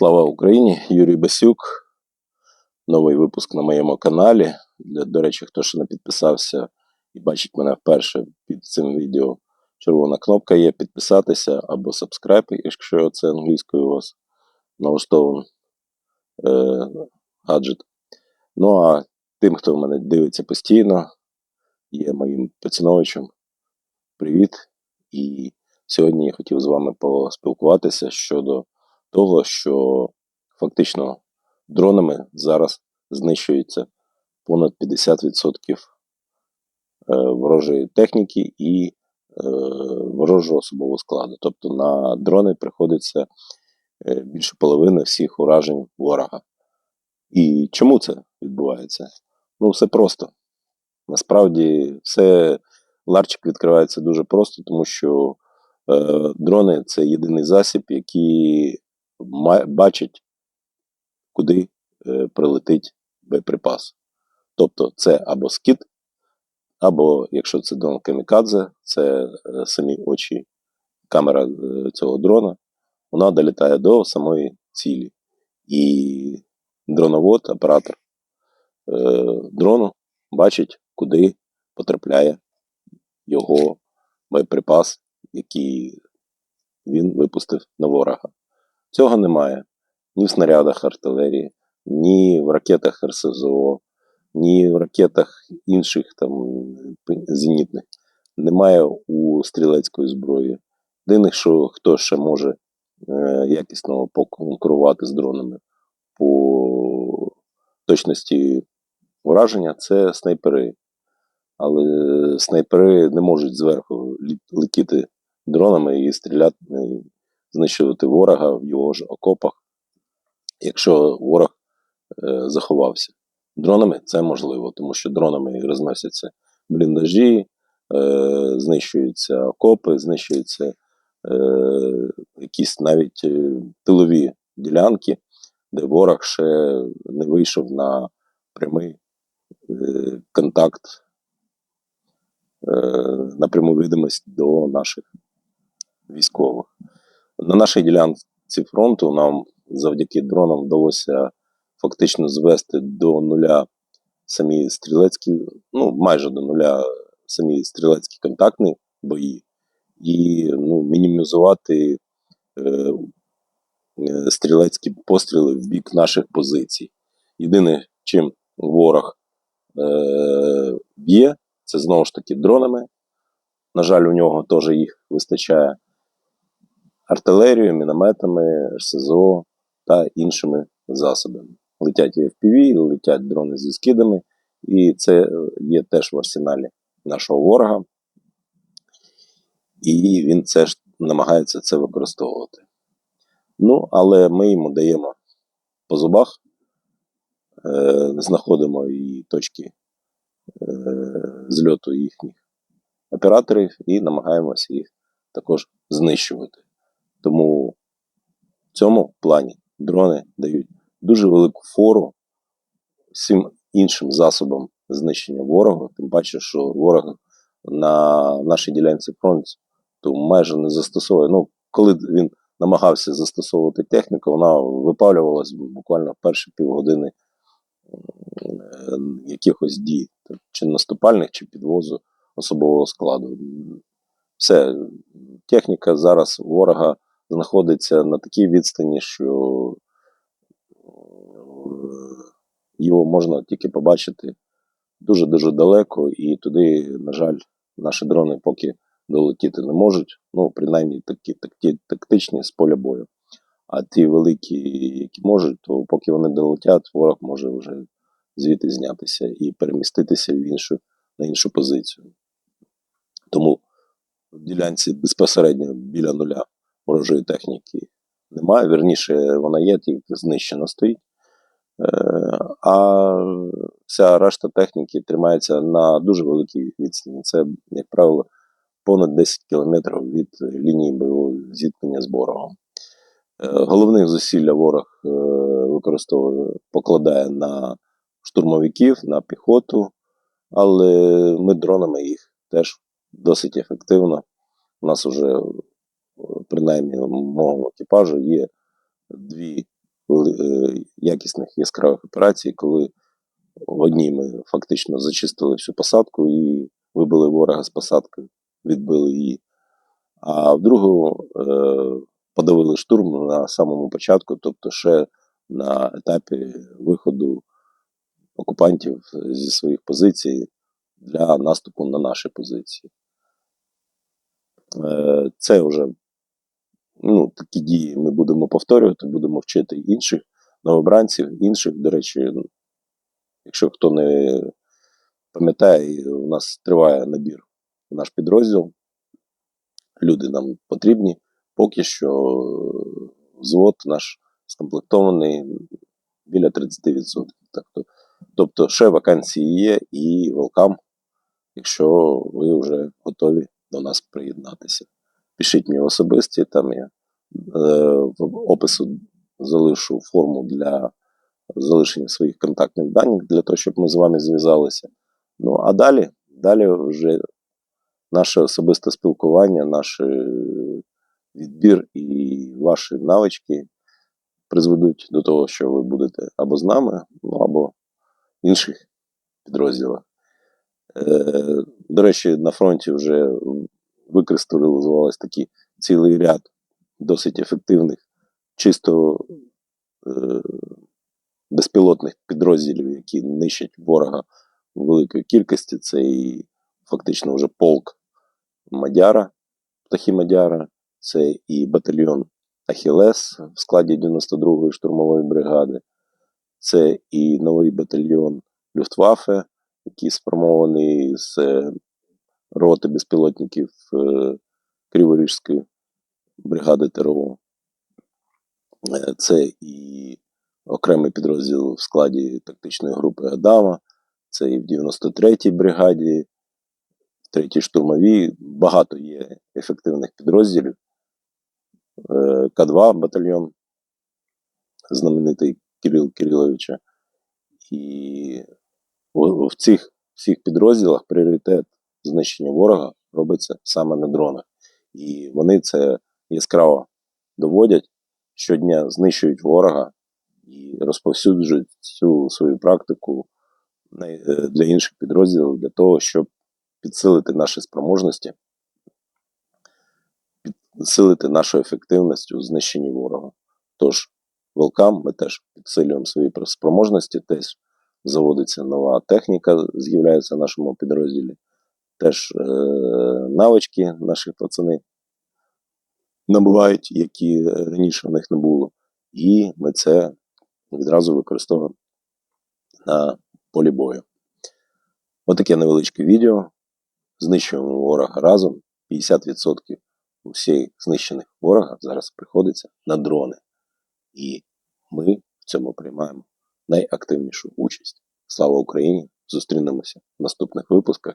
Слава Україні! Юрій Басюк. Новий випуск на моєму каналі. Для, до речі, хто ще не підписався і бачить мене вперше під цим відео, червона кнопка є підписатися або subscribe, якщо це англійською у вас налаштований е, гаджет. Ну а тим, хто мене дивиться постійно, є моїм поціновичем. Привіт! І сьогодні я хотів з вами поспілкуватися щодо того, що фактично дронами зараз знищується понад 50% е, ворожої техніки і е, ворожого особового складу. Тобто на дрони приходиться е, більше половини всіх уражень ворога. І чому це відбувається? Ну, все просто. Насправді, все ларчик відкривається дуже просто, тому що е, дрони це єдиний засіб, який бачить, куди е, прилетить боєприпас. Тобто це або скид, або, якщо це дрон камікадзе, це е, самі очі камера е, цього дрона, вона долітає до самої цілі. І дроновод, оператор дрону бачить, куди потрапляє його боєприпас, який він випустив на ворога. Цього немає ні в снарядах артилерії, ні в ракетах РСЗО, ні в ракетах інших там зенітних. Немає у стрілецької зброї. Єдине, що хто ще може е, якісно поконкурувати з дронами по точності враження, це снайпери. Але снайпери не можуть зверху летіти дронами і стріляти знищувати ворога в його ж окопах, якщо ворог е, заховався. Дронами це можливо, тому що дронами розносяться бліндажі, е, знищуються окопи, знищуються е, якісь навіть е, тилові ділянки, де ворог ще не вийшов на прямий е, контакт, е, на пряму видимость до наших військових. На нашій ділянці фронту нам завдяки дронам вдалося фактично звести до нуля самі стрілецькі, ну майже до нуля самі стрілецькі контактні бої, і ну, мінімізувати е, е, стрілецькі постріли в бік наших позицій. Єдине, чим ворог е, б'є, це знову ж таки дронами. На жаль, у нього теж їх вистачає артилерією, мінометами, РСЗО та іншими засобами. Летять FPV, летять дрони зі скидами, і це є теж в арсеналі нашого ворога. І він це ж намагається це використовувати. Ну, але ми йому даємо по зубах, е, знаходимо і точки е, зльоту їхніх операторів і намагаємося їх також знищувати. Тому в цьому плані дрони дають дуже велику фору всім іншим засобам знищення ворога, тим паче, що ворог на нашій ділянці фронту то майже не застосовує. Ну, коли він намагався застосовувати техніку, вона випалювалася буквально перші півгодини якихось дій, чи наступальних, чи підвозу особового складу. Все, техніка зараз ворога знаходиться на такій відстані, що е, його можна тільки побачити дуже-дуже далеко, і туди, на жаль, наші дрони поки долетіти не можуть. Ну, принаймні такі, такі тактичні з поля бою. А ті великі, які можуть, то поки вони долетять, ворог може вже звідти знятися і переміститися в іншу, на іншу позицію. Тому в ділянці безпосередньо біля нуля ворожої техніки немає. Вірніше, вона є, тільки знищена стоїть. Е, а вся решта техніки тримається на дуже великій відстані. Це, як правило, понад 10 кілометрів від лінії бойового зіткнення з ворогом. Е, головних зусилля ворог е, використовує, покладає на штурмовиків, на піхоту, але ми дронами їх теж досить ефективно. У нас вже принаймні мого екіпажу є дві е, якісних яскравих операцій, коли в одній ми фактично зачистили всю посадку і вибили ворога з посадки, відбили її. А в другу е, подавили штурм на самому початку, тобто ще на етапі виходу окупантів зі своїх позицій для наступу на наші позиції. Е, Це вже ну, такі дії ми будемо повторювати, будемо вчити інших новобранців, інших. До речі, якщо хто не пам'ятає, у нас триває набір в наш підрозділ. Люди нам потрібні. Поки що взвод наш скомплектований біля 30%. Тобто, тобто ще вакансії є і welcome, якщо ви вже готові до нас приєднатися. Пишіть мені особисті, там я е, в опису залишу форму для залишення своїх контактних даних для того, щоб ми з вами зв'язалися. Ну а далі, далі вже наше особисте спілкування, наш е, відбір і ваші навички призведуть до того, що ви будете або з нами, ну або в інших підрозділах. Е, До речі, на фронті вже використовувалися такі цілий ряд досить ефективних, чисто е, безпілотних підрозділів, які нищать ворога в великій кількості. Це і фактично вже полк Мадяра, птахи Мадяра, це і батальйон Ахілес в складі 92-ї штурмової бригади, це і новий батальйон Люфтваффе, який сформований з е, роти безпілотників е, Криворіжської бригади ТРО. Е, Це і окремий підрозділ в складі тактичної групи Адама, це і в 93-й бригаді, в 3-й штурмовій. Багато є ефективних підрозділів. Е, К2 батальйон, знаменитий Кирил Кириловича. І в цих всіх підрозділах пріоритет знищення ворога робиться саме на дронах. І вони це яскраво доводять, щодня знищують ворога і розповсюджують цю свою практику е, для інших підрозділів, для того, щоб підсилити наші спроможності, підсилити нашу ефективність у знищенні ворога. Тож, Велкам, ми теж підсилюємо свої спроможності, теж заводиться нова техніка, з'являється в нашому підрозділі. Теж е, навички наші пацани набувають, які раніше в них не було. І ми це відразу використовуємо на полі бою. Отаке невеличке відео. Знищуємо ворога разом. 50% усіх знищених ворога зараз приходиться на дрони. І ми в цьому приймаємо найактивнішу участь. Слава Україні! Зустрінемося в наступних випусках